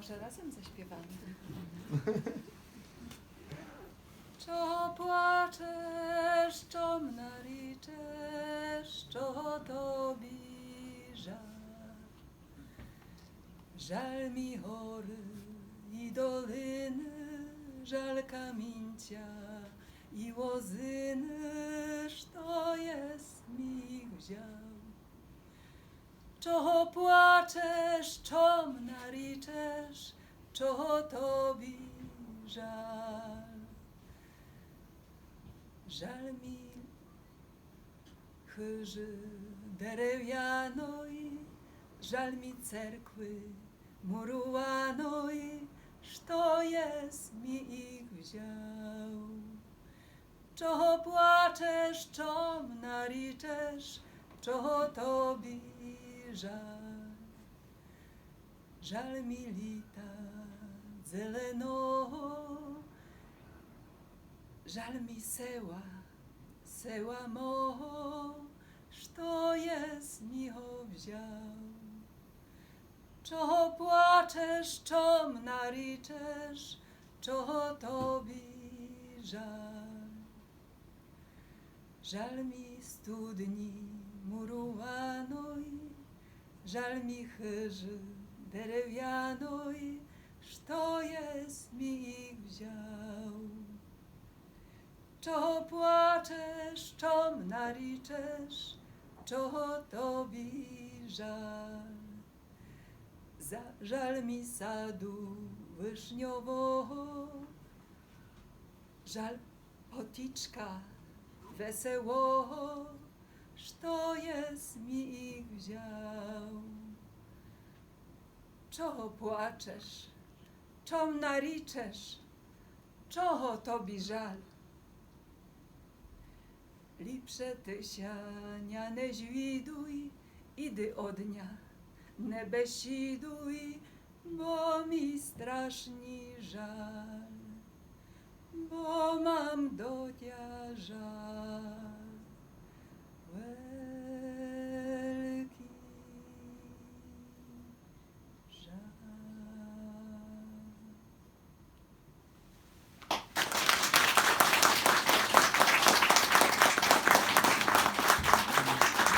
Może razem zaśpiewamy. Czo płaczesz, czom nariczesz, czo tobie żal. Mi hory i doliny, żal kamiencia i łozyny, to jest mi wziął. Czo płaczesz, czom nariczesz, czo tobie żal. Żal mi chyży derewianej, żal mi cerkwy murułanej, što jest mi ich wziął. Czo płaczesz, czom nariczesz, czo tobie żal. Żal mi lita zeleno, żal mi seła, seła mo, što jest mi ho wziął. Czo płaczesz, czom nariczesz, czo tobie żal. Żal mi studni murowanej, żal mi chyży derewianej, što jest mi ich wziął. Czo płaczesz, czom nariczesz, czo tobie żal. Za żal mi sadu wyszniowego, żal poticzka weseło, što jest mi ich wziął. Czo płaczesz, czom nariczesz, czoho tobie żal. Lipsze ty siania nie zwiduj, idy od dnia, nie besiduj, bo mi strasznie żal, bo mam do cia żal.